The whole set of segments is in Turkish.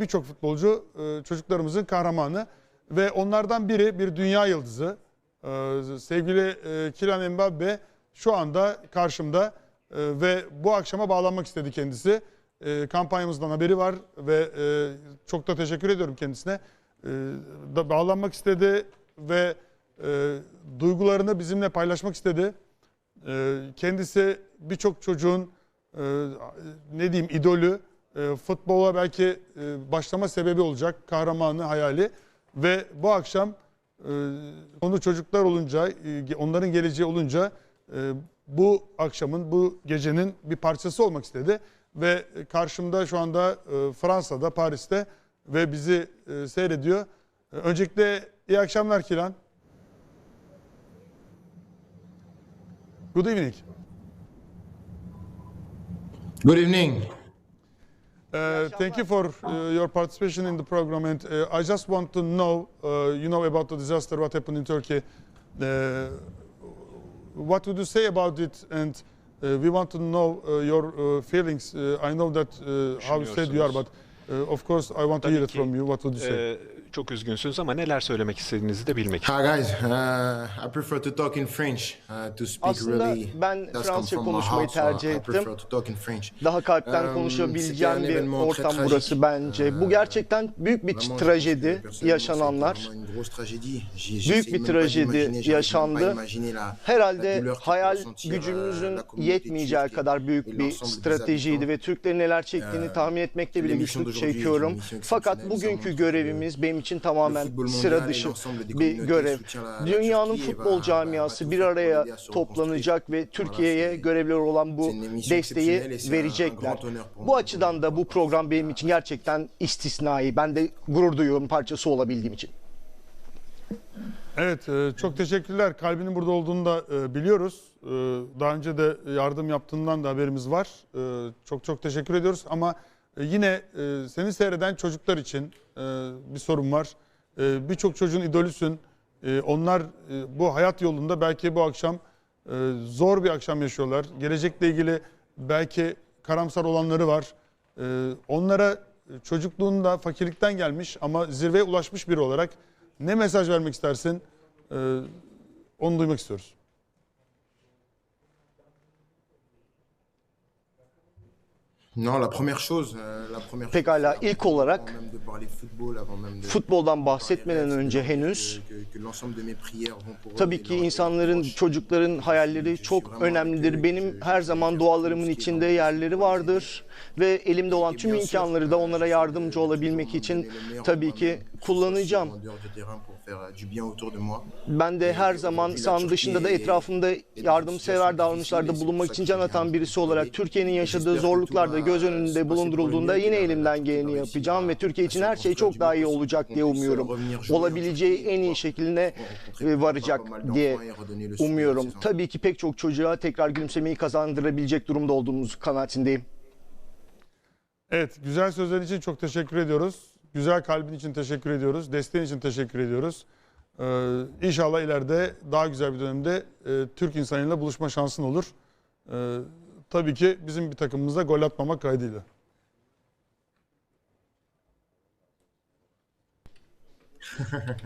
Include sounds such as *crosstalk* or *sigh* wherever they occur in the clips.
birçok futbolcu e, çocuklarımızın kahramanı ve onlardan biri bir dünya yıldızı. E, sevgili e, Kylian Mbappe şu anda karşımda e, ve bu akşama bağlanmak istedi kendisi. Kampanyamızdan haberi var ve çok da teşekkür ediyorum kendisine. Bağlanmak istedi ve duygularını bizimle paylaşmak istedi. Kendisi birçok çocuğun ne diyeyim idolü, e, futbola belki e, başlama sebebi olacak, kahramanı, hayali ve bu akşam e, onu çocuklar olunca, e, onların geleceği olunca e, bu akşamın, bu gecenin bir parçası olmak istedi ve karşımda şu anda e, Fransa'da, Paris'te ve bizi e, seyrediyor. E, Öncelikle iyi akşamlar Kilan. Good evening. Good evening. Uh, thank you for uh, your participation in the program, and uh, I just want to know, uh, you know, about the disaster what happened in Turkey. Uh, what would you say about it? And uh, we want to know uh, your uh, feelings. Uh, I know that uh, how sad you are, but uh, of course I want to hear it from you. What would you say? Çok üzgünsünüz ama neler söylemek istediğinizi de bilmek Hi guys, uh, I prefer to talk in French uh, to speak Aslında really. ben Fransızca konuşmayı so tercih I ettim. prefer to talk in French. Daha kalpten Um, konuşabileceğim bir ortam burası bence. Bu gerçekten büyük bir trajedi yaşananlar. Büyük bir trajedi yaşandı. Herhalde hayal gücümüzün euh, communauté yetmeyeceği kadar büyük bir stratejiydi ve Türklerin neler çektiğini Ee, tahmin etmekte bile güçlük çekiyorum. Fakat bugünkü görevimiz benim için Le tamamen sıra dışı bir görev. Dünyanın futbol camiası bir araya toplanacak ve Türkiye'ye görevli olan bu desteği verecekler. Bu açıdan da bu program benim için gerçekten istisnai. Ben de gurur duyuyorum parçası olabildiğim için. Evet, e, çok teşekkürler. Kalbinin burada olduğunu da e, biliyoruz. E, Daha önce de yardım yaptığından da haberimiz var. Çok çok teşekkür ediyoruz ama e, yine e, seni seyreden çocuklar için e, bir sorun var. E, Birçok çocuğun idolüsün. E, Onlar e, bu hayat yolunda belki bu akşam e, zor bir akşam yaşıyorlar. Gelecekle ilgili belki karamsar olanları var. E, Onlara e, çocukluğunda fakirlikten gelmiş ama zirveye ulaşmış biri olarak ne mesaj vermek istersin? Ee, onu duymak istiyoruz. Non, la première chose, euh, la première Pekala, ilk olarak futboldan bahsetmeden önce henüz Tabii ki insanların, çocukların hayalleri çok önemlidir. Benim her zaman dualarımın içinde yerleri vardır ve elimde olan tüm imkanları da onlara yardımcı olabilmek için tabii ki kullanacağım. Ben de her zaman sahanın dışında da etrafında yardımsever davranışlarda bulunmak için can atan birisi olarak Türkiye'nin yaşadığı zorluklar da göz önünde bulundurulduğunda yine elimden geleni yapacağım ve Türkiye için her şey çok daha iyi olacak diye umuyorum. Olabileceği en iyi şekline e, varacak diye umuyorum. Tabii ki pek çok çocuğa tekrar gülümsemeyi kazandırabilecek durumda olduğumuz kanaatindeyim. Evet, güzel sözlerin için çok teşekkür ediyoruz. Güzel kalbin için teşekkür ediyoruz. Desteğin için teşekkür ediyoruz. Ee, inşallah ileride daha güzel bir dönemde e, Türk insanıyla buluşma şansın olur. Ee, tabii ki bizim bir takımımızda gol atmamak kaydıyla. *laughs*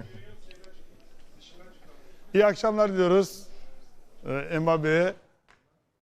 İyi akşamlar diliyoruz ee, Mbappe'ye.